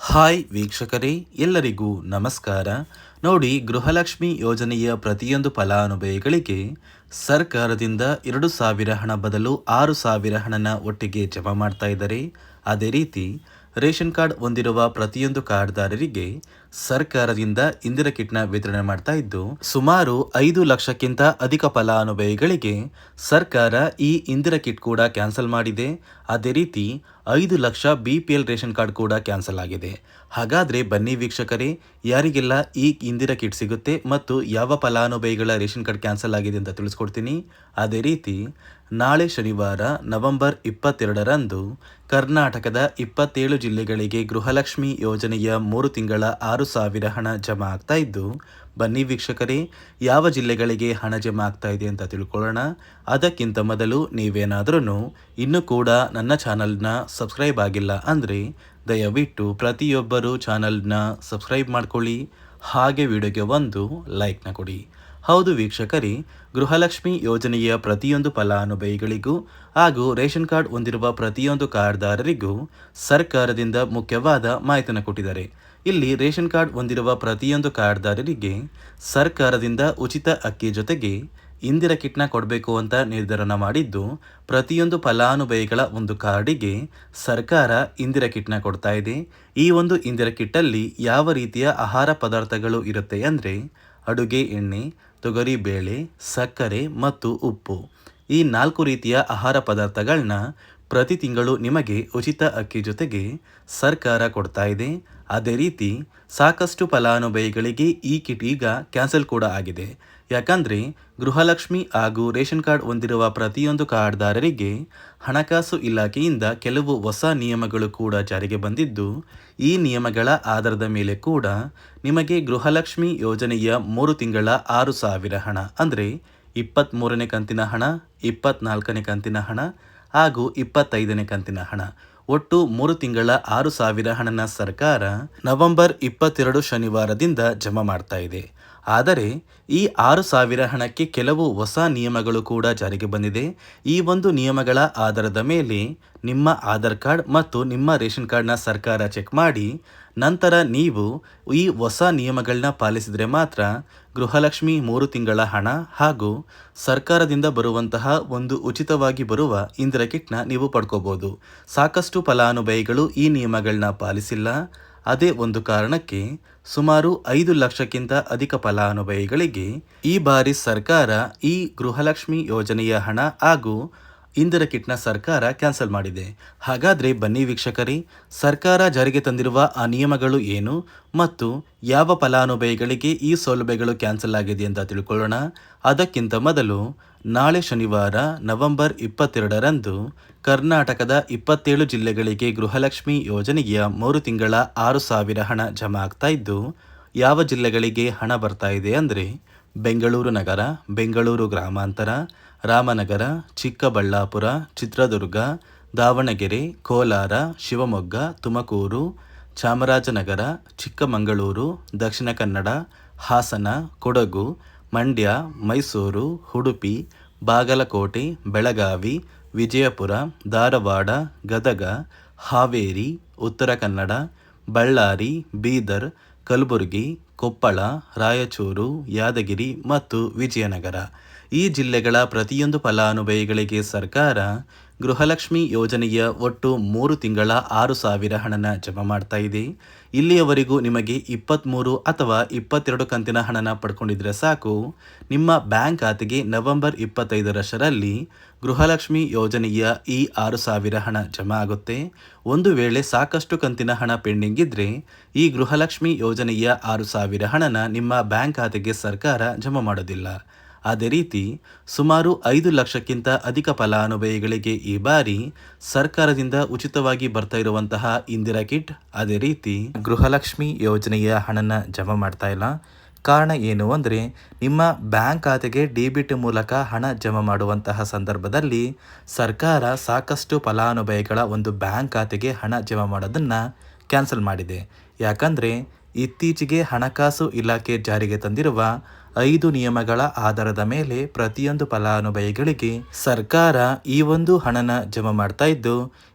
Hi ವೀಕ್ಷಕರೇ, ಎಲ್ಲರಿಗೂ ನಮಸ್ಕಾರ. ನೋಡಿ, ಗೃಹಲಕ್ಷ್ಮಿ ಯೋಜನೆಯ ಪ್ರತಿಯೊಂದು ಫಲಾನುಭವಿಗಳಿಗೆ ಸರ್ಕಾರದಿಂದ ಎರಡು ಸಾವಿರ ಹಣ ಬದಲು ಆರು ಸಾವಿರ ಹಣನ ಒಟ್ಟಿಗೆ ಜಮಾ ಮಾಡ್ತಾ ಇದ್ದಾರೆ. ಅದೇ ರೀತಿ, ರೇಷನ್ ಕಾರ್ಡ್ ಹೊಂದಿರುವ ಪ್ರತಿಯೊಂದು ಕಾರ್ಡ್ದಾರರಿಗೆ ಸರ್ಕಾರದಿಂದ ಇಂದಿರಾ ಕಿಟ್ನ ವಿತರಣೆ ಮಾಡ್ತಾ ಇದ್ದು, ಸುಮಾರು ಐದು ಲಕ್ಷಕ್ಕಿಂತ ಅಧಿಕ ಫಲಾನುಭವಿಗಳಿಗೆ ಸರ್ಕಾರ ಈ ಇಂದಿರಾ ಕಿಟ್ ಕೂಡ ಕ್ಯಾನ್ಸಲ್ ಮಾಡಿದೆ. ಅದೇ ರೀತಿ, ಐದು lakh B P L ration card ಕೂಡ ಕ್ಯಾನ್ಸಲ್ ಆಗಿದೆ. ಹಾಗಾದರೆ ಬನ್ನಿ ವೀಕ್ಷಕರೇ, ಯಾರಿಗೆಲ್ಲ ಈ ಇಂದಿರಾ ಕಿಟ್ ಸಿಗುತ್ತೆ ಮತ್ತು ಯಾವ ಫಲಾನುಭವಿಗಳ ರೇಷನ್ ಕಾರ್ಡ್ ಕ್ಯಾನ್ಸಲ್ ಆಗಿದೆ ಅಂತ ತಿಳಿಸ್ಕೊಡ್ತೀನಿ. ಅದೇ ರೀತಿ, ನಾಳೆ ಶನಿವಾರ, ನವೆಂಬರ್ ಇಪ್ಪತ್ತೆರಡರಂದು ಕರ್ನಾಟಕದ ಇಪ್ಪತ್ತೇಳು ಜಿಲ್ಲೆಗಳಿಗೆ ಗೃಹಲಕ್ಷ್ಮಿ ಯೋಜನೆಯ ಮೂರು ತಿಂಗಳ ಆರು ಸಾವಿರ ಹಣ ಜಮಾ ಆಗ್ತಾ ಇದ್ದು, ಬನ್ನಿ ವೀಕ್ಷಕರೇ, ಯಾವ ಜಿಲ್ಲೆಗಳಿಗೆ ಹಣ ಜಮಾ ಆಗ್ತಾ ಇದೆ ಅಂತ ತಿಳ್ಕೊಳ್ಳೋಣ. ಅದಕ್ಕಿಂತ ಮೊದಲು ನೀವೇನಾದ್ರೂ ಇನ್ನೂ ಕೂಡ ನನ್ನ ಚಾನಲ್ನ ಸಬ್ಸ್ಕ್ರೈಬ್ ಆಗಿಲ್ಲ ಅಂದರೆ ದಯವಿಟ್ಟು ಪ್ರತಿಯೊಬ್ಬರೂ ಚಾನಲ್ನ ಸಬ್ಸ್ಕ್ರೈಬ್ ಮಾಡ್ಕೊಳ್ಳಿ. ಹಾಗೆ ವಿಡಿಯೋಗೆ ಒಂದು ಲೈಕ್ನ ಕೊಡಿ. ಹೌದು ವೀಕ್ಷಕರೇ, ಗೃಹಲಕ್ಷ್ಮಿ ಯೋಜನೆಯ ಪ್ರತಿಯೊಂದು ಫಲಾನುಭವಿಗಳಿಗೂ ಹಾಗೂ ರೇಷನ್ ಕಾರ್ಡ್ ಹೊಂದಿರುವ ಪ್ರತಿಯೊಂದು ಕಾರ್ಡ್ದಾರರಿಗೂ ಸರ್ಕಾರದಿಂದ ಮುಖ್ಯವಾದ ಮಾಹಿತಿಯನ್ನು ಕೊಟ್ಟಿದ್ದಾರೆ. ಇಲ್ಲಿ ರೇಷನ್ ಕಾರ್ಡ್ ಹೊಂದಿರುವ ಪ್ರತಿಯೊಂದು ಕಾರ್ಡ್ದಾರರಿಗೆ ಸರ್ಕಾರದಿಂದ ಉಚಿತ ಅಕ್ಕಿ ಜೊತೆಗೆ ಇಂದಿರ ಕಿಟ್ನ ಕೊಡಬೇಕು ಅಂತ ನಿರ್ಧಾರನ ಮಾಡಿದ್ದು, ಪ್ರತಿಯೊಂದು ಫಲಾನುಭವಿಗಳ ಒಂದು ಕಾರ್ಡಿಗೆ ಸರ್ಕಾರ ಇಂದಿರ ಕಿಟ್ನ ಕೊಡ್ತಾ ಇದೆ. ಈ ಒಂದು ಇಂದಿರ ಕಿಟ್ಟಲ್ಲಿ ಯಾವ ರೀತಿಯ ಆಹಾರ ಪದಾರ್ಥಗಳು ಇರುತ್ತೆ ಅಂದರೆ ಅಡುಗೆ ಎಣ್ಣೆ, ತೊಗರಿ ಬೇಳೆ, ಸಕ್ಕರೆ ಮತ್ತು ಉಪ್ಪು. ಈ ನಾಲ್ಕು ರೀತಿಯ ಆಹಾರ ಪದಾರ್ಥಗಳನ್ನ ಪ್ರತಿ ತಿಂಗಳು ನಿಮಗೆ ಉಚಿತ ಅಕ್ಕಿ ಜೊತೆಗೆ ಸರ್ಕಾರ ಕೊಡ್ತಾ ಇದೆ. ಅದೇ ರೀತಿ ಸಾಕಷ್ಟು ಫಲಾನುಭವಿಗಳಿಗೆ ಈ ಕಿಟ್ ಈಗ ಕ್ಯಾನ್ಸಲ್ ಕೂಡ ಆಗಿದೆ. ಯಾಕಂದರೆ ಗೃಹಲಕ್ಷ್ಮಿ ಹಾಗೂ ರೇಷನ್ ಕಾರ್ಡ್ ಹೊಂದಿರುವ ಪ್ರತಿಯೊಂದು ಕಾರ್ಡ್ದಾರರಿಗೆ ಹಣಕಾಸು ಇಲಾಖೆಯಿಂದ ಕೆಲವು ಹೊಸ ನಿಯಮಗಳು ಕೂಡ ಜಾರಿಗೆ ಬಂದಿದ್ದು, ಈ ನಿಯಮಗಳ ಆಧಾರದ ಮೇಲೆ ಕೂಡ ನಿಮಗೆ ಗೃಹಲಕ್ಷ್ಮಿ ಯೋಜನೆಯ ಮೂರು ತಿಂಗಳ ಆರು ಸಾವಿರ ಹಣ, ಅಂದರೆ ಇಪ್ಪತ್ತ್ಮೂರನೇ ಕಂತಿನ ಹಣ ಇಪ್ಪತ್ತ್ನಾಲ್ಕನೇ ಕಂತಿನ ಹಣ ಹಾಗೂ ಇಪ್ಪತ್ತೈದನೇ ಕಂತಿನ ಹಣ. ಒಟ್ಟು ಮೂರು ತಿಂಗಳ ಆರು ಸಾವಿರ ಹಣನ ಸರ್ಕಾರ ನವೆಂಬರ್ ಇಪ್ಪತ್ತೆರಡು ಶನಿವಾರದಿಂದ ಜಮಾ ಮಾಡ್ತಾ ಇದೆ. ಆದರೆ ಈ ಆರು ಸಾವಿರ ಹಣಕ್ಕೆ ಕೆಲವು ಹೊಸ ನಿಯಮಗಳು ಕೂಡ ಜಾರಿಗೆ ಬಂದಿದೆ. ಈ ಒಂದು ನಿಯಮಗಳ ಆಧಾರದ ಮೇಲೆ ನಿಮ್ಮ ಆಧಾರ್ ಕಾರ್ಡ್ ಮತ್ತು ನಿಮ್ಮ ರೇಷನ್ ಕಾರ್ಡ್ನ ಸರ್ಕಾರ ಚೆಕ್ ಮಾಡಿ, ನಂತರ ನೀವು ಈ ಹೊಸ ನಿಯಮಗಳನ್ನ ಪಾಲಿಸಿದರೆ ಮಾತ್ರ ಗೃಹಲಕ್ಷ್ಮಿ ಮೂರು ತಿಂಗಳ ಹಣ ಹಾಗೂ ಸರ್ಕಾರದಿಂದ ಬರುವಂತಹ ಒಂದು ಉಚಿತವಾಗಿ ಬರುವ ಇಂದಿರಾ ಕಿಟ್ನ ನೀವು ಪಡ್ಕೋಬೋದು. ಸಾಕಷ್ಟು ಫಲಾನುಭವಿಗಳು ಈ ನಿಯಮಗಳನ್ನ ಪಾಲಿಸಿಲ್ಲ. ಅದೇ ಒಂದು ಕಾರಣಕ್ಕೆ ಸುಮಾರು ಐದು ಲಕ್ಷಕ್ಕಿಂತ ಅಧಿಕ ಫಲಾನುಭವಿಗಳಿಗೆ ಈ ಬಾರಿ ಸರ್ಕಾರ ಈ ಗೃಹಲಕ್ಷ್ಮಿ ಯೋಜನೆಯ ಹಣ ಹಾಗೂ ಇಂದಿರಾ ಕಿಟ್ನ ಸರ್ಕಾರ ಕ್ಯಾನ್ಸಲ್ ಮಾಡಿದೆ. ಹಾಗಾದರೆ ಬನ್ನಿ ವೀಕ್ಷಕರೇ, ಸರ್ಕಾರ ಜಾರಿಗೆ ತಂದಿರುವ ಆ ನಿಯಮಗಳು ಏನು ಮತ್ತು ಯಾವ ಫಲಾನುಭವಿಗಳಿಗೆ ಈ ಸೌಲಭ್ಯಗಳು ಕ್ಯಾನ್ಸಲ್ ಆಗಿದೆ ಅಂತ ತಿಳ್ಕೊಳ್ಳೋಣ. ಅದಕ್ಕಿಂತ ಮೊದಲು ನಾಳೆ ಶನಿವಾರ, ನವೆಂಬರ್ ಇಪ್ಪತ್ತೆರಡರಂದು ಕರ್ನಾಟಕದ ಇಪ್ಪತ್ತೇಳು ಜಿಲ್ಲೆಗಳಿಗೆ ಗೃಹಲಕ್ಷ್ಮಿ ಯೋಜನೆಯ ಮೂರು ತಿಂಗಳ ಆರು ಸಾವಿರ ಹಣ ಜಮಾ ಆಗ್ತಾ ಇದ್ದು, ಯಾವ ಜಿಲ್ಲೆಗಳಿಗೆ ಹಣ ಬರ್ತಾ ಇದೆ ಅಂದರೆ ಬೆಂಗಳೂರು ನಗರ, ಬೆಂಗಳೂರು ಗ್ರಾಮಾಂತರ ರಾಮನಗರ, ಚಿಕ್ಕಬಳ್ಳಾಪುರ, ಚಿತ್ರದುರ್ಗ, ದಾವಣಗೆರೆ, ಕೋಲಾರ, ಶಿವಮೊಗ್ಗ, ತುಮಕೂರು, ಚಾಮರಾಜನಗರ, ಚಿಕ್ಕಮಗಳೂರು, ದಕ್ಷಿಣ ಕನ್ನಡ, ಹಾಸನ, ಕೊಡಗು, ಮಂಡ್ಯ, ಮೈಸೂರು, ಉಡುಪಿ, ಬಾಗಲಕೋಟೆ, ಬೆಳಗಾವಿ, ವಿಜಯಪುರ, ಧಾರವಾಡ, ಗದಗ, ಹಾವೇರಿ, ಉತ್ತರ ಕನ್ನಡ, ಬಳ್ಳಾರಿ, ಬೀದರ್, ಕಲಬುರಗಿ, ಕೊಪ್ಪಳ, ರಾಯಚೂರು, ಯಾದಗಿರಿ ಮತ್ತು ವಿಜಯನಗರ. ಈ ಜಿಲ್ಲೆಗಳ ಪ್ರತಿಯೊಂದು ಫಲಾನುಭವಿಗಳಿಗೆ ಸರ್ಕಾರ ಗೃಹಲಕ್ಷ್ಮಿ ಯೋಜನೆಯ ಒಟ್ಟು ಮೂರು ತಿಂಗಳ ಆರು ಸಾವಿರ ಹಣನ ಜಮಾ ಮಾಡ್ತಾ ಇದೆ. ಇಲ್ಲಿಯವರೆಗೂ ನಿಮಗೆ ಇಪ್ಪತ್ತ್ಮೂರು ಅಥವಾ ಇಪ್ಪತ್ತೆರಡು ಕಂತಿನ ಹಣನ ಪಡ್ಕೊಂಡಿದ್ರೆ ಸಾಕು. ನಿಮ್ಮ ಬ್ಯಾಂಕ್ ಖಾತೆಗೆ ನವೆಂಬರ್ ಇಪ್ಪತ್ತೈದರಷ್ಟರಲ್ಲಿ ಗೃಹಲಕ್ಷ್ಮಿ ಯೋಜನೆಯ ಈ ಆರು ಸಾವಿರ ಹಣ ಜಮಾ ಆಗುತ್ತೆ. ಒಂದು ವೇಳೆ ಸಾಕಷ್ಟು ಕಂತಿನ ಹಣ ಪೆಂಡಿಂಗ್ ಇದ್ದರೆ ಈ ಗೃಹಲಕ್ಷ್ಮಿ ಯೋಜನೆಯ ಆರು ಸಾವಿರ ಹಣನ ನಿಮ್ಮ ಬ್ಯಾಂಕ್ ಖಾತೆಗೆ ಸರ್ಕಾರ ಜಮಾ ಮಾಡೋದಿಲ್ಲ. ಅದೇ ರೀತಿ ಸುಮಾರು ಐದು ಲಕ್ಷಕ್ಕಿಂತ ಅಧಿಕ ಫಲಾನುಭವಿಗಳಿಗೆ ಈ ಬಾರಿ ಸರ್ಕಾರದಿಂದ ಉಚಿತವಾಗಿ ಬರ್ತಾ ಇರುವಂತಹ ಇಂದಿರಾ ಕಿಟ್, ಅದೇ ರೀತಿ ಗೃಹಲಕ್ಷ್ಮಿ ಯೋಜನೆಯ ಹಣನ ಜಮಾ ಮಾಡ್ತಾ ಇಲ್ಲ. ಕಾರಣ ಏನು ಅಂದರೆ ನಿಮ್ಮ ಬ್ಯಾಂಕ್ ಖಾತೆಗೆ ಡೆಬಿಟ್ ಮೂಲಕ ಹಣ ಜಮಾ ಮಾಡುವಂತಹ ಸಂದರ್ಭದಲ್ಲಿ ಸರ್ಕಾರ ಸಾಕಷ್ಟು ಫಲಾನುಭವಿಗಳ ಒಂದು ಬ್ಯಾಂಕ್ ಖಾತೆಗೆ ಹಣ ಜಮಾ ಮಾಡೋದನ್ನು ಕ್ಯಾನ್ಸಲ್ ಮಾಡಿದೆ. ಯಾಕಂದರೆ ಇತ್ತೀಚೆಗೆ ಹಣಕಾಸು ಇಲಾಖೆ ಜಾರಿಗೆ ತಂದಿರುವ ಐದು ನಿಯಮಗಳ ಆಧಾರದ ಮೇಲೆ ಪ್ರತಿಯೊಂದು ಫಲಾನುಭವಿಗಳಿಗೆ ಸರ್ಕಾರ ಈ ಒಂದು ಹಣನ ಜಮಾ ಮಾಡ್ತಾ ಇದ್ದು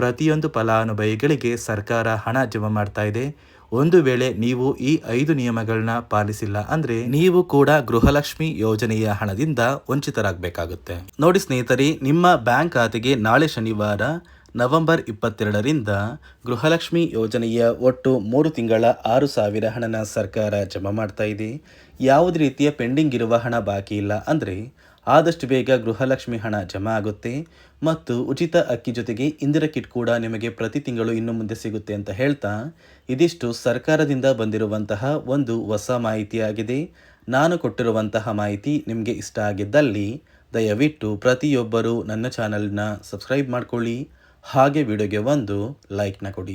ಪ್ರತಿಯೊಂದು ಫಲಾನುಭವಿಗಳಿಗೆ ಸರ್ಕಾರ ಹಣ ಜಮಾ ಮಾಡ್ತಾ ಇದೆ. ಒಂದು ವೇಳೆ ನೀವು ಈ ಐದು ನಿಯಮಗಳನ್ನ ಪಾಲಿಸಿಲ್ಲ ಅಂದ್ರೆ ನೀವು ಕೂಡ ಗೃಹಲಕ್ಷ್ಮಿ ಯೋಜನೆಯ ಹಣದಿಂದ ವಂಚಿತರಾಗಬೇಕಾಗುತ್ತೆ. ನೋಡಿ ಸ್ನೇಹಿತರೆ, ನಿಮ್ಮ ಬ್ಯಾಂಕ್ ಖಾತೆಗೆ ನಾಳೆ ಶನಿವಾರ, ನವೆಂಬರ್ ಇಪ್ಪತ್ತೆರಡರಿಂದ ಗೃಹಲಕ್ಷ್ಮಿ ಯೋಜನೆಯ ಒಟ್ಟು ಮೂರು ತಿಂಗಳ ಆರು ಸಾವಿರ ಹಣನ ಸರ್ಕಾರ ಜಮಾ ಮಾಡ್ತಾ ಇದೆ. ಯಾವುದೇ ರೀತಿಯ ಪೆಂಡಿಂಗ್ ಇರುವ ಹಣ ಬಾಕಿ ಇಲ್ಲ ಅಂದರೆ ಆದಷ್ಟು ಬೇಗ ಗೃಹಲಕ್ಷ್ಮಿ ಹಣ ಜಮಾ ಆಗುತ್ತೆ ಮತ್ತು ಉಚಿತ ಅಕ್ಕಿ ಜೊತೆಗೆ ಇಂದಿರ ಕಿಟ್ ಕೂಡ ನಿಮಗೆ ಪ್ರತಿ ತಿಂಗಳು ಇನ್ನು ಮುಂದೆ ಸಿಗುತ್ತೆ ಅಂತ ಹೇಳ್ತಾ ಇದಿಷ್ಟು ಸರ್ಕಾರದಿಂದ ಬಂದಿರುವಂತಹ ಒಂದು ಹೊಸ ಮಾಹಿತಿಯಾಗಿದೆ. ನಾನು ಕೊಟ್ಟಿರುವಂತಹ ಮಾಹಿತಿ ನಿಮಗೆ ಇಷ್ಟ ಆಗಿದ್ದಲ್ಲಿ ದಯವಿಟ್ಟು ಪ್ರತಿಯೊಬ್ಬರು ನನ್ನ ಚಾನಲ್ನ ಸಬ್ಸ್ಕ್ರೈಬ್ ಮಾಡ್ಕೊಳ್ಳಿ. ಹಾಗೆ ವಿಡಿಯೋಗೆ ಒಂದು ಲೈಕ್ನ ಕೊಡಿ.